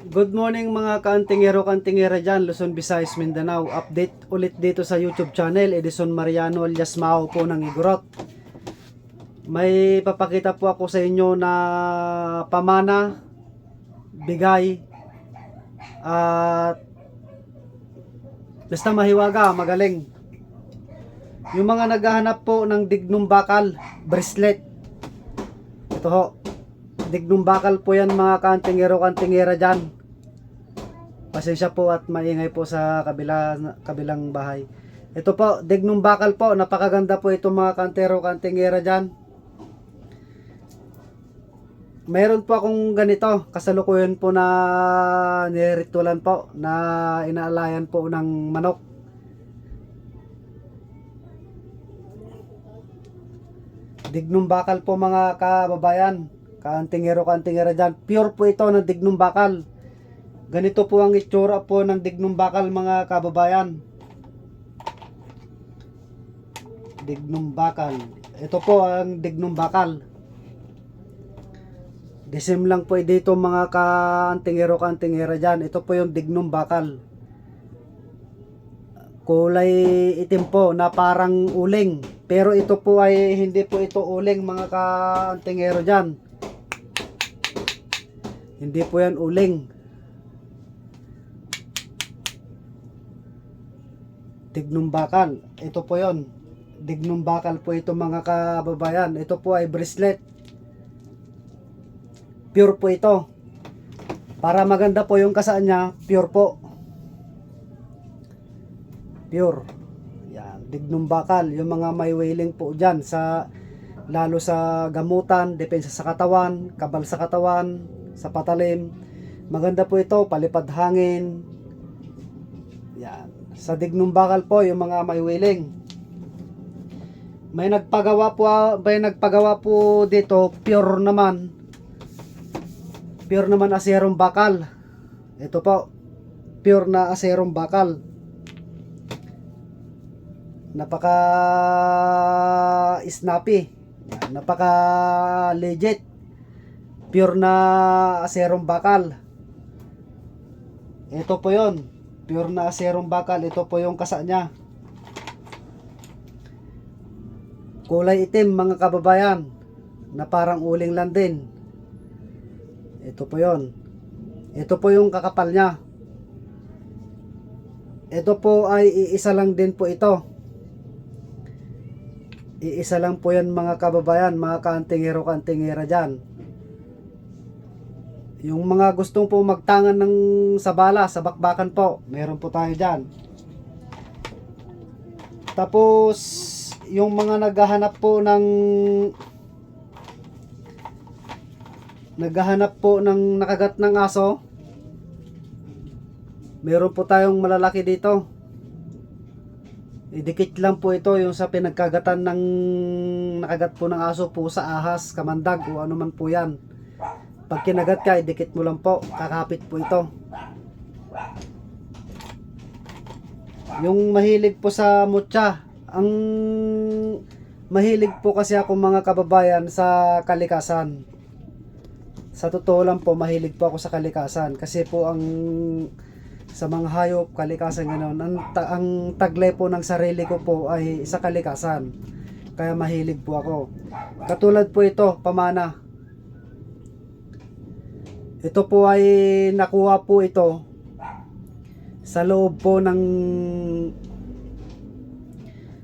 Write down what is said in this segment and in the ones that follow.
Good morning mga kaantingero kantingera dyan, Luzon, Visayas, Mindanao. Update ulit dito sa YouTube channel, Edison Mariano alias Mao po ng Igorot. May papakita po ako sa inyo na pamana, bigay, at basta mahiwaga, magaling. Yung mga naghahanap po ng dignum bakal, bracelet. Ito ho, dignum bakal po yan mga kantingero kantingera dyan. Pasensya po at maingay po sa kabila, kabilang bahay. Ito po, dignum bakal po. Napakaganda po ito mga kantero kantingera dyan. Meron po akong ganito, kasalukuyan po na niritulan po, na inaalayan po ng manok. Dignum bakal po mga kababayan. Kantingero kantingera dyan. Pure po ito ng dignum bakal. Ganito po ang itsura po ng dignum bakal mga kababayan. Dignum bakal. Ito po ang dignum bakal. Desim lang po dito mga kaantingero kantingera dyan. Ito po yung dignum bakal. Kulay itim po na parang uling. Pero ito po ay hindi po ito uling mga kaantingero dyan. Hindi po yan uling. Dignum bakal. Ito po yon. Dignum bakal po ito mga kababayan. Ito po ay bracelet. Pure po ito. Para maganda po yung kasaan niya, pure po. Pure. Yan, dignum bakal. Yung mga may wailing po dyan sa lalo sa gamutan, depensa sa katawan, kabal sa katawan, sa patalim. Maganda po ito, palipad hangin. Yan. Sa dignum bakal po, yung mga may wailing. May nagpagawa po, may nagpagawa po dito, pure naman. Pure naman aserong bakal. Ito po, pure na aserong bakal. Napaka snappy. Yan, napaka legit. Pure na aserong bakal. Ito po 'yon. Pure na aserong bakal. Ito po yung kasa niya. Kulay itim mga kababayan. Na parang uling lang din. Ito po 'yon. Ito po yung kakapal niya. Ito po ay iisa lang din po ito. Iisa lang po yan mga kababayan, mga kaantingero kantingera dyan. Yung mga gustong po magtangan ng sabala, sa bakbakan po, meron po tayo dyan. Tapos, yung mga naghahanap po ng naghahanap po ng nakagat ng aso, meron po tayong malalaki dito. Idikit lang po ito yung sa pinagkagatan ng nakagat po ng aso, pusa, ahas, kamandag o ano man po yan. Pag kinagat ka, idikit mo lang po. Kakapit po ito. Yung mahilig po sa mutya, ang mahilig po kasi ako mga kababayan sa kalikasan. Sa totoo lang po, mahilig po ako sa kalikasan. Kasi po ang sa mga hayop, kalikasan gano'n. Ang, ta- ang taglay po ng sarili ko po ay sa kalikasan. Kaya mahilig po ako. Katulad po ito, pamana. Ito po ay nakuha po ito sa loob po ng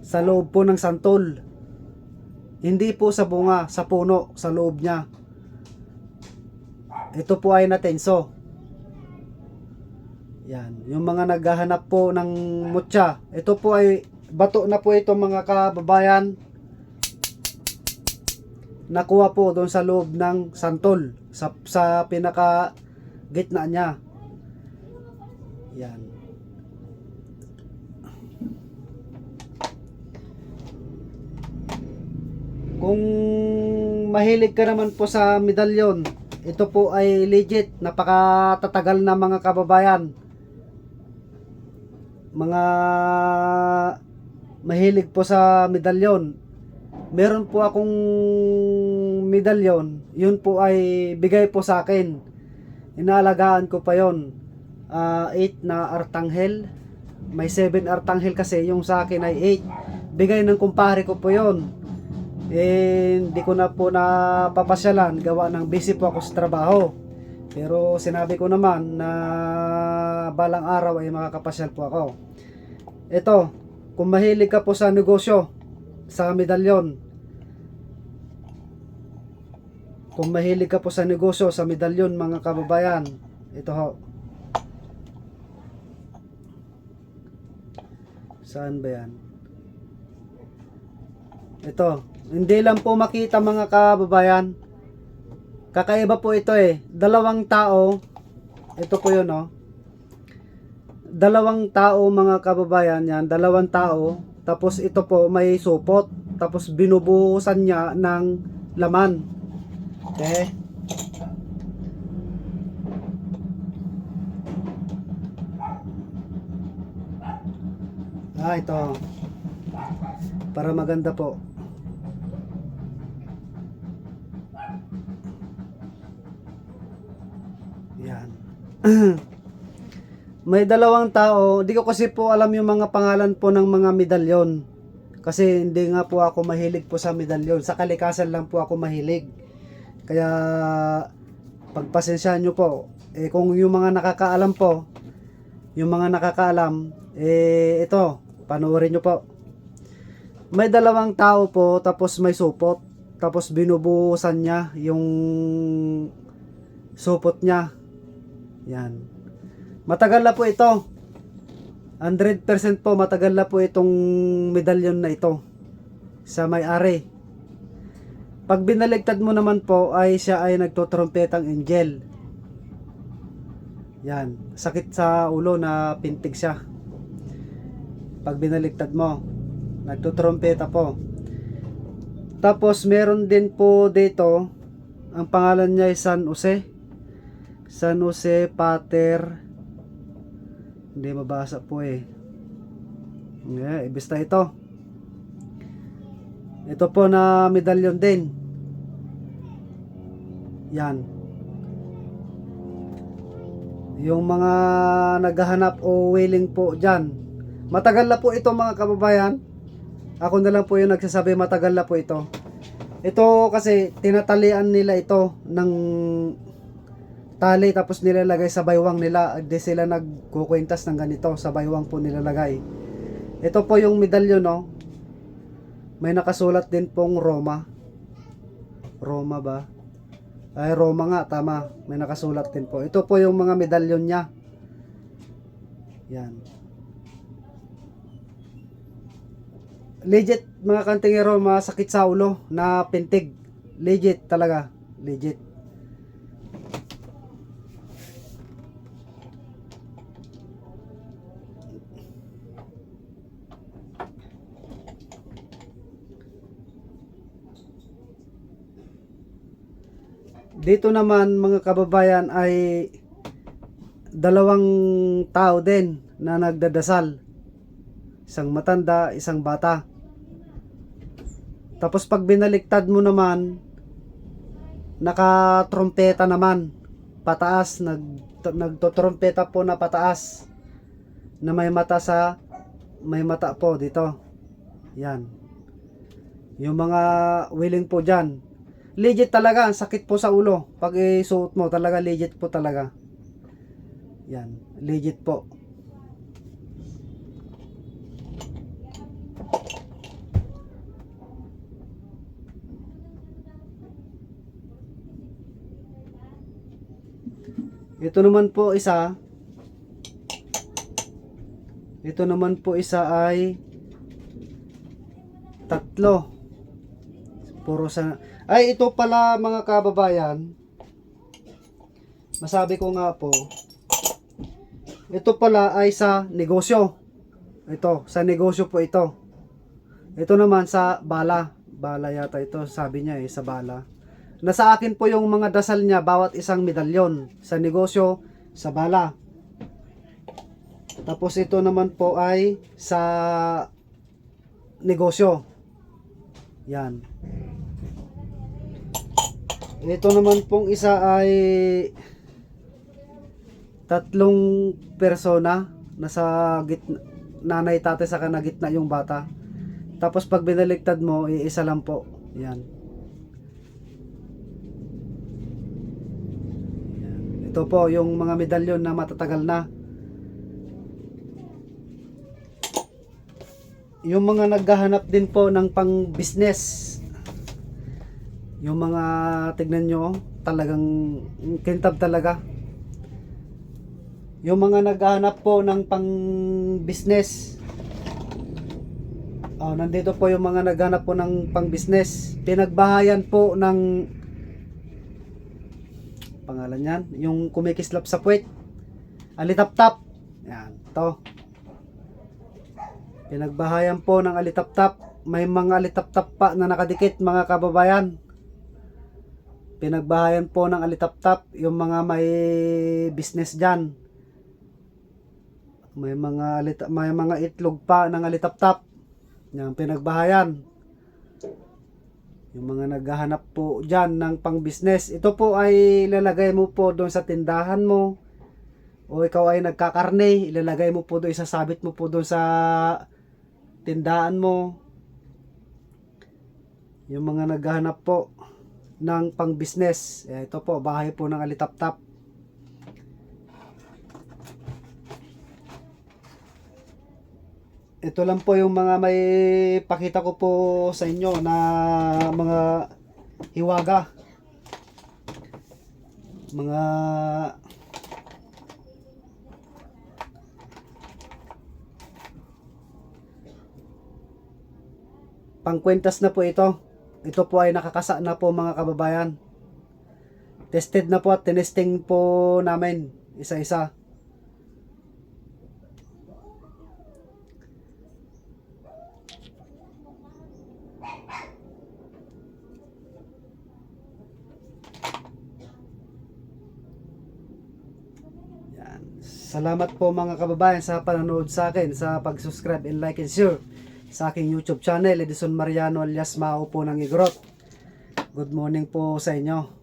sa loob po ng santol. Hindi po sa bunga, sa puno, sa loob niya. Ito po ay natenso. Yan, yung mga naghahanap po ng mutya. Ito po ay bato na po ito mga kababayan. Nakuha po doon sa loob ng santol sa sa pinaka gitna niya. Yan. Kung mahilig ka naman po sa medalyon, ito po ay legit, napakatatagal na mga kababayan mga mahilig po sa medalyon. Meron po akong medalyon, yun po ay bigay po sa akin. Inaalagaan ko pa yon. 8 na artanghel. May 7 artanghel kasi yung sa akin ay 8. Bigay ng kumpare ko po yon. Eh, hindi ko na po napapasyalan. Gawa ng busy po ako sa trabaho. Pero sinabi ko naman na balang araw ay makakapasyal po ako. Ito, kung mahilig ka po sa negosyo, sa medalyon, kung mahilig ka po sa negosyo, sa medalyon mga kababayan, ito ho. Saan ba yan? Ito, hindi lang po makita mga kababayan. Kakaiba po ito eh. Dalawang tao, ito po yun oh. Dalawang tao mga kababayan yan, dalawang tao, tapos ito po may supot, tapos binubuhusan niya ng laman. Okay? Ah, ito. Para maganda po. Yan. May dalawang tao, di ko kasi po alam yung mga pangalan po ng mga medalyon. Kasi hindi nga po ako mahilig po sa medalyon. Sa kalikasan lang po ako mahilig. Kaya pagpasensyahan nyo po. Eh kung yung mga nakakaalam po, yung mga nakakaalam, eh ito, panoorin nyo po. May dalawang tao po, tapos may supot. Tapos binubuhusan niya yung supot niya. Yan. Matagal na po ito. 100% po matagal na po itong medalyon na ito sa may-ari. Pag binaligtad mo naman po ay siya ay nagtotrumpetang angel. Yan, sakit sa ulo na pintig siya. Pag binaligtad mo, nagtotrumpeta po. Tapos meron din po dito, ang pangalan niya ay San Jose. San Jose Pater hindi mabasa po eh. Yeah, ibista ito. Ito po na medalyon din. Yan. Yung mga naghahanap o willing po dyan. Matagal na po ito mga kababayan. Ako na lang po yung nagsasabi matagal na po ito. Ito kasi tinatalian nila ito ng tali tapos nilalagay sa baywang nila. Di sila nagkukwintas ng ganito. Sa baywang po nilalagay. Ito po yung medalyon no. May nakasulat din pong Roma. Roma ba? Ay, Roma nga, tama. May nakasulat din po. Ito po yung mga medalyon niya. Yan. Legit, mga kantingero, masakit sa ulo na pintig. Legit talaga. Legit. Dito naman mga kababayan ay dalawang tao din na nagdadasal. Isang matanda, isang bata. Tapos pag binaliktad mo naman, nakatrompeta naman. Pataas, nag, nagtotrompeta po na pataas. Na may mata sa, may mata po dito. Yan. Yung mga willing po dyan, legit talaga, ang sakit po sa ulo. Pag isuot mo, talaga legit po talaga. Yan, legit po. Ito naman po isa. Ito naman po isa ay tatlo. Puro sa ay, ito pala mga kababayan. Masabi ko nga po. Ito pala ay sa negosyo. Ito, sa negosyo po ito. Ito naman sa bala. Bala yata ito, sabi niya eh, sa bala. Nasa akin po yung mga dasal niya, bawat isang medalyon. Sa negosyo, sa bala. Tapos ito naman po ay sa negosyo. Yan. Ito naman pong isa ay tatlong persona nasa gitna nanay tatay sa na gitna yung bata. Tapos pag binaliktad mo iisa lang po. Yan. Ito po yung mga medalyon na matatagal na. Yung mga naghahanap din po ng pang business yung mga tignan nyo talagang kintab talaga. Yung mga naghahanap po ng pang business. Oh, nandito po yung mga naghahanap po ng pang business. Pinagbahayan po ng pangalan yan? Yung kumikislap sa puwet. Alitap-tap. Yan to. Pinagbahayan po ng alitap-tap. May mga alitap-tap pa na nakadikit mga kababayan pinagbahayan po ng alitap-tap yung mga may business dyan. May mga alita, may mga itlog pa ng alitap-tap yan pinagbahayan. Yung mga naghahanap po dyan ng pang business. Ito po ay ilalagay mo po doon sa tindahan mo. O ikaw ay nagkakarne ilalagay mo po doon isasabit mo po doon sa tindahan mo. Yung mga naghahanap po ng pang business eh, ito po bahay po ng alitap-tap. Ito lang po yung mga may pakita ko po sa inyo na mga hiwaga. Mga pangkwentas na po ito ito po ay nakakasa na po mga kababayan. Tested na po at tinesting po namin isa-isa. Salamat po mga kababayan sa panonood sa akin, sa pag-subscribe and like and share sa aking YouTube channel, Edison Mariano alias Mao po ng Igorot. Good morning po sa inyo.